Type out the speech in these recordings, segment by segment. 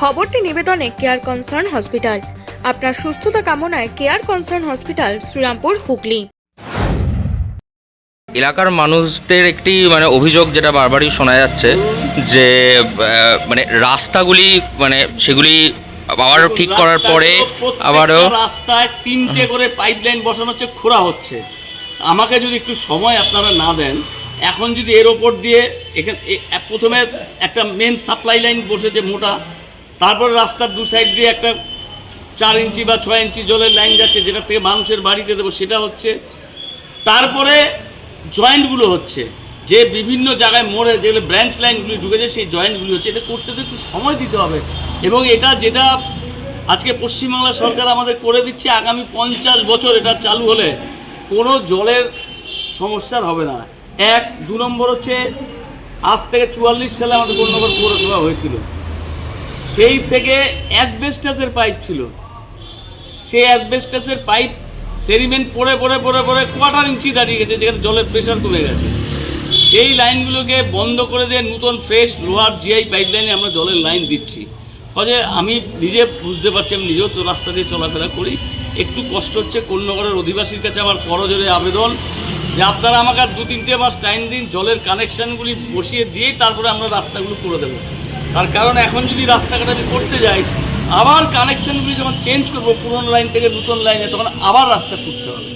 খবরটি নিবেদনে care concern hospital আপনার সুস্থতা কামনায় care concern hospital Srirampur Hooghly. এলাকার মানুষদের একটি মানে অভিযোগ যেটা বারবারই শোনা যাচ্ছে যে মানে রাস্তাগুলি মানে সেগুলি আবারও ঠিক করার পরে আবারও রাস্তায় তিনটে করে পাইপলাইন বসানো হচ্ছে খোঁড়া হচ্ছে। আমাকে যদি একটু সময় আপনারা না দেন এখন যদি এর ওপর দিয়ে এখানে প্রথমে একটা মেন সাপ্লাই লাইন বসেছে মোটা তারপর রাস্তার দু সাইড দিয়ে একটা চার ইঞ্চি বা ছয় ইঞ্চি জলের লাইন যাচ্ছে, যেটা থেকে মানুষের বাড়িতে দেবো, সেটা হচ্ছে তারপরে জয়েন্টগুলো হচ্ছে। যে বিভিন্ন জায়গায় মোড়ে যেগুলো ব্রাঞ্চ লাইনগুলি ঢুকেছে, সেই জয়েন্টগুলি হচ্ছে। এটা করতে তো একটু সময় দিতে হবে। এবং এটা যেটা আজকে পশ্চিমবাংলা সরকার আমাদের করে দিচ্ছে, আগামী পঞ্চাশ বছর এটা চালু হলে কোনো জলের সমস্যার হবে না। এক, দু নম্বর হচ্ছে, আজ থেকে চুয়াল্লিশ সালে আমাদের কন্যগর পৌরসভা হয়েছিল। সেই থেকে অ্যাসবেস্টাসের পাইপ ছিল। সেই অ্যাসবেস্টাসের পাইপ সেরিমেন্ট পড়ে পড়ে পড়ে পড়ে কোয়াটার ইঞ্চি দাঁড়িয়ে গেছে, যেখানে জলের প্রেশার কমে গেছে। সেই লাইনগুলোকে বন্ধ করে দিয়ে নতুন ফ্রেশ লোহার জিআই পাইপ লাইনে আমরা জলের লাইন দিচ্ছি। ফলে আমি নিজে বুঝতে পারছি, আমি নিজেও তো রাস্তা দিয়ে চলাফেরা করি। একটু কষ্ট হচ্ছে কোন্নগরের অধিবাসীর কাছে আমার করজোরে আবেদন যে আপনারা আমাকে আর দু তিনটে মাস টাইম দিন, জলের কানেকশানগুলি বসিয়ে দিয়েই তারপরে আমরা রাস্তাগুলো করে দেবো। তার কারণ এখন যদি রাস্তাঘাট আমি করতে যাই, আবার কানেকশানগুলি যখন চেঞ্জ করব, পুরনো লাইন থেকে নতুন লাইনে তখন আবার রাস্তা করতে হবে।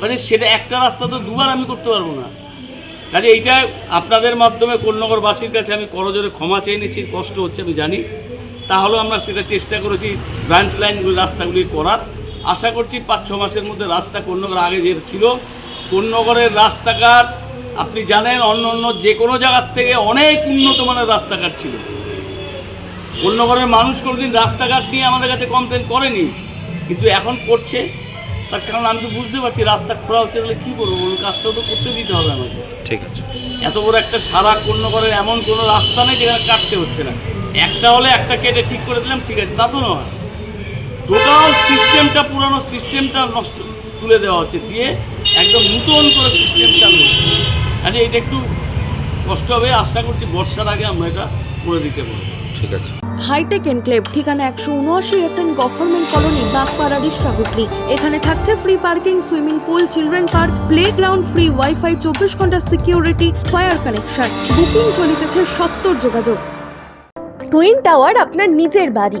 কাজে সেটা একটা রাস্তা তো দুবার আমি করতে পারব না। কাজে এইটা আপনাদের মাধ্যমে কন্যগরবাসীর কাছে আমি করজোরে ক্ষমা চেয়ে নিচ্ছি, কষ্ট হচ্ছে, আমি জানি। তাহলেও আমরা সেটা চেষ্টা করেছি ব্রাঞ্চ লাইনগুলি রাস্তাগুলি করার। আশা করছি পাঁচ ছ মাসের মধ্যে রাস্তা কন্যগর আগে যে ছিল কন্যগরের রাস্তাঘাট আপনি জানেন অন্য অন্য যে কোনো জায়গার থেকে অনেক উন্নত মানের রাস্তাঘাট ছিল। অন্য ঘরের মানুষ কোনোদিন রাস্তাঘাট নিয়ে আমাদের কাছে কমপ্লেন করেনি। কিন্তু এখন করছে। তার কারণ আমি তো বুঝতে পারছি রাস্তা খোলা হচ্ছে তাহলে কী করব বলুন কাজটাও তো করতে দিতে হবে আমাকে। ঠিক আছে। এত বড় একটা সারা কন্যগরের এমন কোনো রাস্তা নেই যেখানে কাটতে হচ্ছে না। একটা হলে একটা কেটে ঠিক করে দিলাম ঠিক আছে তা তো নয়। টোটাল সিস্টেমটা পুরানো সিস্টেমটা নষ্ট তুলে দেওয়া হচ্ছে। দিয়ে একদম নতুন করে সিস্টেম চালু হচ্ছে কাজে এটা একটু কষ্ট হবে। আশা করছি বর্ষার আগে আমরা এটা করে দিতে পারব। ঠিক আছে। হাইটেক এনক্লেভ ঠিকানা একশো উনআশি S N government colony Bagpara Rishra এখানে থাকছে free parking swimming pool children park play ground free wifi চব্বিশ ঘণ্টা সিকিউরিটি ফায়ার কানেকশন বুকিং চলিতেছে সত্তর যোগাযোগ। টুইন টাওয়ার আপনার নিজের বাড়ি।